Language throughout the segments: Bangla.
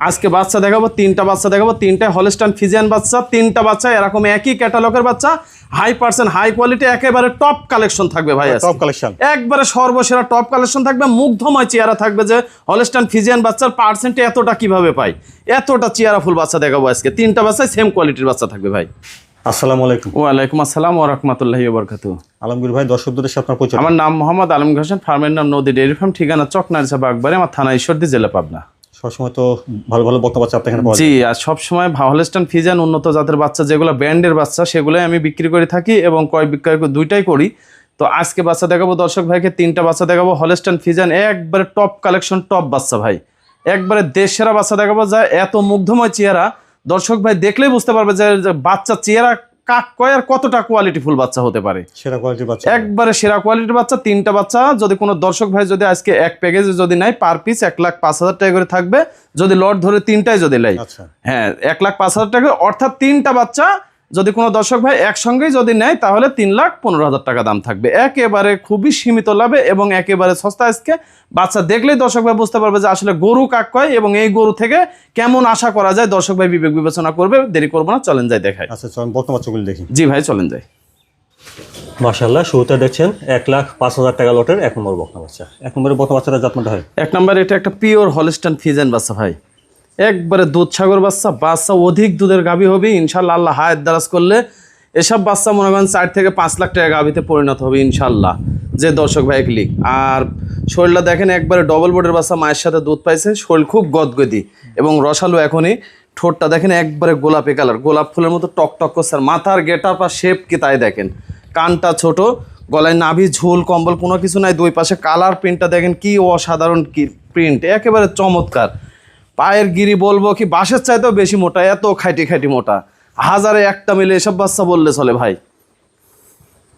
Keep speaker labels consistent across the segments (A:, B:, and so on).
A: আজকে বাচ্চা দেখাবো তিনটা বাচ্চা দেখাবো তিনটা হলস্টান ফিজিয়ান বাচ্চা তিনটা বাচ্চা এরকম একই ক্যাটালগের বাচ্চা হাই পার্সেন্ট হাই কোয়ালিটি একেবারে টপ কালেকশন থাকবে ভাই।
B: টপ কালেকশন
A: একবারে সর্বসেরা টপ কালেকশন থাকবে মুগ্ধময় চেয়ারা থাকবে যে হলস্টান ফিজিয়ান বাচ্চার পার্সেন্টে এতটা কীভাবে পাই? এতটা চেহারা ফুল বাচ্চা দেখাবো আজকে। তিনটা বাচ্চায় সেম কোয়ালিটির বাচ্চা থাকবে ভাই।
B: আসসালামু আলাইকুম।
A: ওয়ালাইকুম আসসালাম
B: আলমগীর ভাই দর্শকদের সাথে আপনার পরিচয়।
A: আমার নাম মোহাম্মদ আলম হোসেন ফার্মের নাম নদী ডেয়ারি ফার্ম ঠিকানা চকনারিসা বাগবাড়ি আমার থানা ঈশ্বরদী জেলা পাবনা।
B: সবসময় তো ভালো ভালো আপনার এখানে
A: জি আর সবসময় হলস্টান ফিজান উন্নত জাতের বাচ্চা যেগুলো ব্র্যান্ডের বাচ্চা সেগুলোই আমি বিক্রি করে থাকি এবং ক্রয় বিক্রয় দুইটাই করি। তো আজকে বাচ্চা দেখাবো দর্শক ভাইকে তিনটা বাচ্চা দেখাবো। হলস্টান ফিজান একবারে টপ কালেকশন টপ বাচ্চা ভাই। একবারে দেশেরা বাচ্চা দেখাবো যা এত মুগ্ধময় চেহারা। দর্শক ভাই দেখলেই বুঝতে পারবে যে বাচ্চা চেহারা কাক কয় আর কতটা কোয়ালিটি ফুল বাচ্চা হতে পারে?
B: সেরা কোয়ালিটির বাচ্চা।
A: একবারে সেরা কোয়ালিটির বাচ্চা তিনটা বাচ্চা যদি কোনো দর্শক ভাই যদি আজকে এক প্যাকেজে যদি নেয় পার পিস এক লাখ পাঁচ হাজার টাকা করে থাকবে যদি লট ধরে তিনটায় যদি নেয়।
B: আচ্ছা।
A: হ্যাঁ এক লাখ পাঁচ হাজার টাকা অর্থাৎ তিনটা বাচ্চা যদি কোনো দর্শক ভাই একসঙ্গেই যদি নেয় তাহলে তিন লাখ পনেরো হাজার টাকা দাম থাকবে। একেবারে খুবই সীমিত লাভে এবং একেবারে সস্তা আজকে। বাচ্চা দেখলেই দর্শক ভাই বুঝতে পারবে যে আসলে গরু কাক কয় এবং এই গরু থেকে কেমন আশা করা যায় দর্শক ভাই বিবেক বিবেচনা করবে দেরি করব না চলেন যাই দেখায়
B: আচ্ছা চলুন বর্তমান দেখি।
A: জি ভাই চলেন যাই।
B: মাশাল্লাহ শুরুতে দেখছেন এক লাখ পাঁচ হাজার টাকা লটের এক নম্বর বকনা বাচ্চা। এক নম্বরের বকনা বাচ্চাটা যত্নটা হয়।
A: এক নম্বর এটা একটা পিওর হলস্টান ফিজেন বাচ্চা ভাই। একবারে দুধ সাগর বাচ্চা বাচ্চা অধিক দুধের গাভী হবে, ইনশাল্লাহ আল্লাহ হায়াত দারাজ করলে এসব বাচ্চা মনে করেন চার থেকে পাঁচ লাখ টাকা গাভীতে পরিণত হবে, ইনশাল্লাহ। যে দর্শক ভাই ক্লিক আর শরীরটা দেখেন একবারে ডবল বোর্ডের বাচ্চা, মায়ের সাথে দুধ পাইছে, শরীর খুব গদগদি এবং রসালো এখনই। ঠোঁটটা দেখেন একবারে গোলাপি কালার, গোলাপ ফুলের মতো টক টক করছে আর মাথার গেটার বা শেপ কি তাই দেখেন। কানটা ছোট, গলায় নাভি, ঝোল, কম্বল কোনো কিছু নাই, দুই পাশে কালার প্রিন্টটা দেখেন কি অসাধারণ কি প্রিন্ট একেবারে চমৎকার। পায়ের গিরি বলব কি বাঁশের চাইতেও বেশি মোটা এত খাইটি খাইটি মোটা। হাজারে একটা মিলে এসব বাচ্চা বললে চলে ভাই।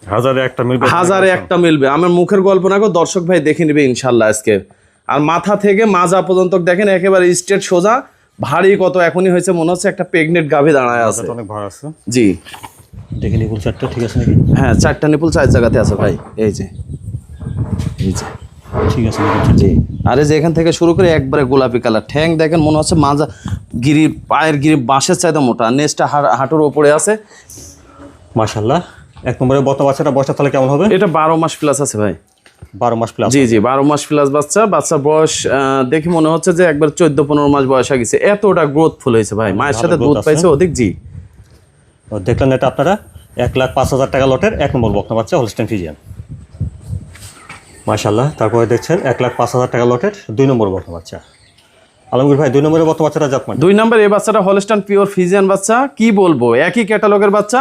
B: হাজারে একটা মিলবে
A: হাজারে একটা মিলবে। আমার মুখের গল্প না গো, দর্শক ভাই দেখে নেবে ইনশাল্লাহ আজকে। আর মাথা থেকে মাজা পর্যন্ত দেখেন একেবারে স্ট্রেট সোজা। ভারী কত এখনই হয়েছে মনে হচ্ছে একটা প্রেগনেন্ট গাভী দাঁড়ায় আছে।
B: অনেক ভালো আছে।
A: জি।
B: দেখে নিপুল চারটা ঠিক আছে নাকি?
A: হ্যাঁ চারটা নিপুল চার জায়গাতে আছে ভাই। এই যে। এই যে।
B: ঠিক আছে
A: জি। আরে যে এখান থেকে শুরু করে একবারে গোলাপি কালার। ঠ্যাং দেখেন মনে হচ্ছে মাজা গিরি পায়ের গিরি বাঁশের চাইতে মোটা। নেচটা হাঁটুর ওপরে আছে।
B: মাশাল্লাহ এক বর্তমান বাচ্চাটা বয়সটা তাহলে কেমন হবে?
A: এটা বারো মাস প্লাস আছে ভাই।
B: বারো মাস প্লাস
A: জি জি বারো মাস প্লাস বাচ্চা। বাচ্চার বয়স দেখি মনে হচ্ছে যে একবার চোদ্দ পনেরো মাস বয়স হয়ে গেছে। এতটা গ্রোথফুল হয়েছে ভাই। মায়ের সাথে দুধ পাইছে অধিক জি।
B: দেখলেন এটা আপনারা? এক লাখ পাঁচ হাজার টাকা লটের এক নম্বর বকনা বাচ্চা হোলস্টেন ফিজিয়ান মাশাল্লাহ তারপরে দেখছেন এক লাখ পাঁচ হাজার টাকা লটের দুই নম্বর বকনা বাচ্চা। আলমগীর ভাই দুই নম্বরের বকনা বাচ্চাটা জাতমান
A: দুই নম্বর এই বাচ্চাটা হলস্টান পিওর ফিজিয়ান বাচ্চা কি বলব? একই ক্যাটালগের বাচ্চা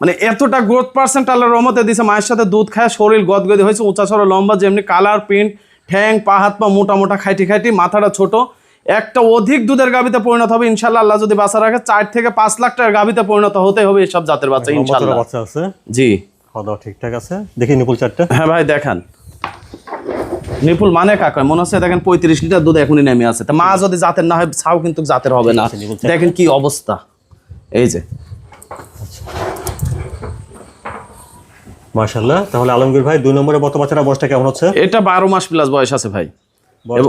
A: মানে এতটা গ্রোথ পার্সেন্ট আল্লাহর রহমতে দিছে মায়ের সাথে দুধ খায় শরীর গদগদি হয়েছে উঁচা সড়ো লম্বা যেমনি কালার প্রিন্ট ঠ্যাং পা হাত পা মোটা মোটা খাইটি খাইটি মাথাটা ছোট। একটা অধিক দুধের গাবিতে পরিণত হবে ইনশাল্লাহ আল্লাহ যদি বাচ্চা রাখে চার থেকে পাঁচ লাখ টাকার গাবিতে পরিণত হতে হবে এসব জাতের বাচ্চা ইনশাল্লাহ
B: বাচ্চা আছে?
A: জি।
B: খাওয়া দাওয়া ঠিকঠাক আছে? দেখি নিপুল চারটা।
A: হ্যাঁ ভাই দেখান। নিপুল মানে কাকা মনে হচ্ছে দেখেন পঁয়ত্রিশ লিটার দুধ এখনই নেমে আছে। তা মা যদি জাতের না হয় ছাও কিন্তু জাতের হবে না।
B: চারটা।
A: দেখেন কি অবস্থা। এই যে।
B: মাশাল্লাহ তাহলে আলমগীর ভাই দুই নম্বরের বর্তমান বাচ্চাটা বয়সটা কেমন হচ্ছে?
A: এটা বারো মাস প্লাস বয়স আছে ভাই।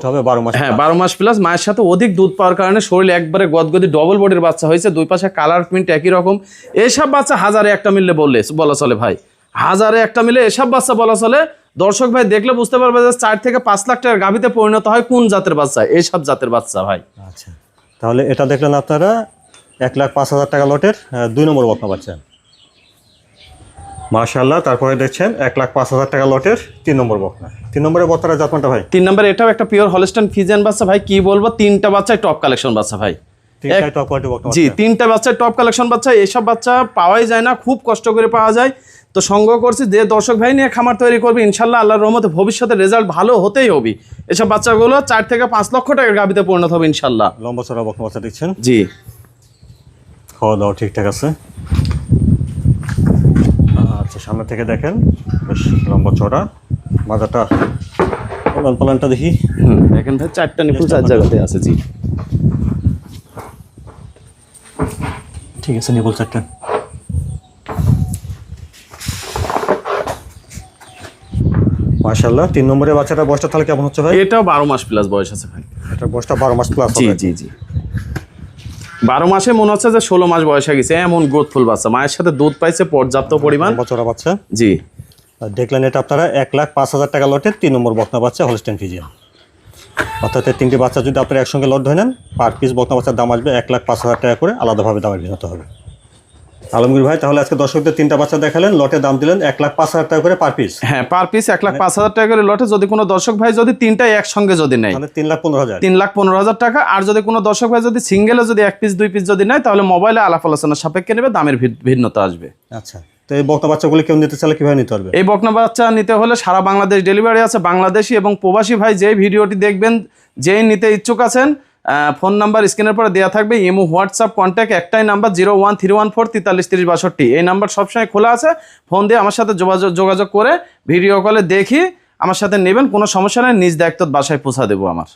B: হবে মাস
A: হ্যাঁ বারো মাস প্লাস মায়ের সাথে অধিক দুধ পাওয়ার কারণে শরীর একবারে গদগদি ডবল বডির বাচ্চা হয়েছে। দুই পাশে কালার প্রিন্ট একই রকম। এসব বাচ্চা হাজারে একটা মিললে বললে বলা চলে ভাই। হাজারে একটা মিলে এসব বাচ্চা বলা চলে দর্শক ভাই দেখলে বুঝতে পারবে যে চার থেকে পাঁচ লাখ টাকার গাভিতে পরিণত হয় কোন জাতের বাচ্চা? এইসব জাতের বাচ্চা ভাই।
B: আচ্ছা তাহলে এটা দেখলেন আপনারা এক লাখ পাঁচ হাজার টাকা লটের দুই নম্বর বকনা বাচ্চা। মাশাল্লাহ তারপরে দেখছেন এক লাখ পাঁচ হাজার টাকা লটের তিন নম্বর বকনা। তিন নম্বরের বকনাটা জাতমানটা ভাই?
A: তিন নম্বর এটাও একটা পিওর হলস্টান ফিজিয়ান বাচ্চা ভাই কি বলব তিনটা বাচ্চায় টপ কালেকশন বাচ্চা ভাই। জি তিনটা বাচ্চার টপ কালেকশন বাচ্চা এইসব বাচ্চা পাওয়াই যায় না খুব কষ্ট করে পাওয়া যায়। তো সংগ্রহ করছি যে দর্শক ভাই নিয়ে খামার তৈরি করবে ইনশাল্লাহ আল্লাহর রহমতে ভবিষ্যতে রেজাল্ট ভালো হতেই হবে। এসব বাচ্চাগুলো চার থেকে পাঁচ লক্ষ টাকার গাবিতে পরিণত হবে ইনশাল্লাহ।
B: লম্বা চড়া বকনা বাচ্চা দেখছেন?
A: জি।
B: খাওয়া দাওয়া ঠিকঠাক আছে? আচ্ছা সামনে থেকে দেখেন। বেশ লম্বা চড়া মাজাটা পালান পালানটা দেখি।
A: হুম দেখেন ভাই চারটা নিপুল চার জায়গাতে আছে জি।
B: ঠিক আছে নিবল চারটা। মাশাল্লাহ তিন নম্বরের বাচ্চাটা বয়সটা তাহলে কেমন হচ্ছে ভাই?
A: এটাও বারো মাস প্লাস বয়স আছে ভাই।
B: এটা বয়সটা বারো মাস প্লাস
A: জি জি জি। বারো মাসে মনে হচ্ছে যে ষোলো মাস বয়স হয়ে গেছে। এমন গ্রোথফুল বাচ্চা। মায়ের সাথে দুধ পাইছে পর্যাপ্ত পরিমাণ।
B: বছরা বাচ্চা।
A: জি।
B: দেখলেন এটা আপনারা এক লাখ পাঁচ হাজার টাকা লটের তিন নম্বর বকনা বাচ্চা হলস্টেন ফিজিয়ান অর্থাৎ তিনটি বাচ্চা যদি আপনারা একসঙ্গে লট ধরে নেন পার পিস বকনা বাচ্চার দাম আসবে এক লাখ পাঁচ হাজার টাকা করে। আলাদাভাবে দামের ভিন্নতা হবে। আলমগীর ভাই তাহলে আজকে দর্শকদের তিনটা বাচ্চা দেখালেন লটে দাম দিলেন এক লাখ পাঁচ হাজার টাকা করে পার পিস
A: হ্যাঁ পার পিস এক লাখ পাঁচ হাজার টাকা করে লটে যদি কোনো দর্শক ভাই যদি তিনটাই একসঙ্গে যদি নেয়।
B: তাহলে তিন লাখ পনেরো হাজার।
A: তিন লাখ পনেরো হাজার টাকা আর যদি কোনো দর্শক ভাই যদি সিঙ্গেলে যদি এক পিস দুই পিস যদি নেয় তাহলে মোবাইলে আলাপ আলোচনার সাপেক্ষে নেবে দামের ভিন্নতা আসবে।
B: আচ্ছা তো এই বকনা বাচ্চাগুলি কেউ নিতে চাইলে কীভাবে নিতে পারবে?
A: এই বকনা বাচ্চা নিতে হলে সারা বাংলাদেশ ডেলিভারি আছে বাংলাদেশি এবং প্রবাসী ভাই যেই ভিডিওটি দেখবেন যেই নিতে ইচ্ছুক আছেন ফোন নাম্বার স্ক্রিনের পরে দেওয়া থাকবে ইমো, হোয়াটসঅ্যাপ, কন্ট্যাক্ট, একটাই number, zero one three one four তেতাল্লিশ তিরিশ বাষট্টি। এই নাম্বার সবসময় খোলা আছে। ফোন দিয়ে আমার সাথে যোগাযোগ যোগাযোগ করে, ভিডিও কলে দেখি, আমার সাথে নেবেন, কোনো সমস্যা নেই, নিজ দায়িত্ব বাসায় পৌঁছা দেবো আমার।